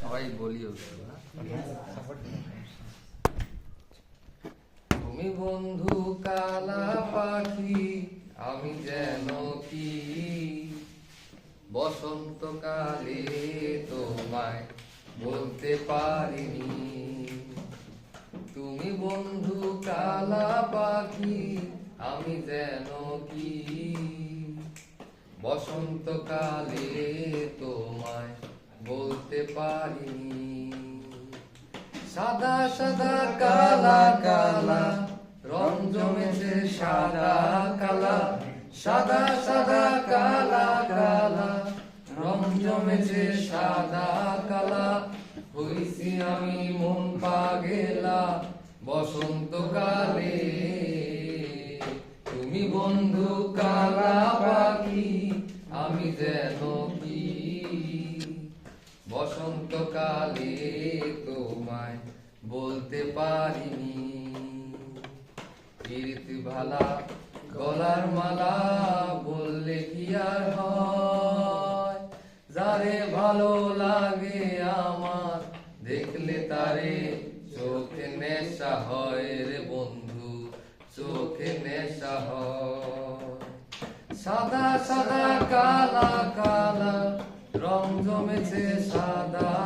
সবাই বলিও হ্যাঁ? তুমি বন্ধু কালা পাখি, আমি যেন কি? বসন্তকালে তোমায় বলতে পারিনি। তুমি বন্ধু কালা পাখি, আমি যেন কি? বসন্তকালে তোমায় বলতে পারিনি। সাদা সাদা, কালা কালা, রং জমেছে সাদা, কালা। সাদা সাদা, কালা কালা, রং জমেছে সাদা, কালা। হইছি আমি মন পাগেলা বসন্তকালে তুমি বন্ধু কালা পাখি, আমি যেন কি বসন্তকালে তোমায় বলতে পারিনি। কীর্তি ভালা গলার মালা বললে কি আর হয়? যারে ভালো লাগে আমার, দেখলে তারে চোখে নেশা হয় রে বন্ধু, চোখে নেশা হয়। সাদা সাদা, কালা কালা, রং জমেছে সাদা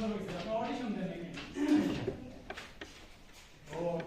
생각하고 있어요. 아까 어디시면 되는 얘기. 어,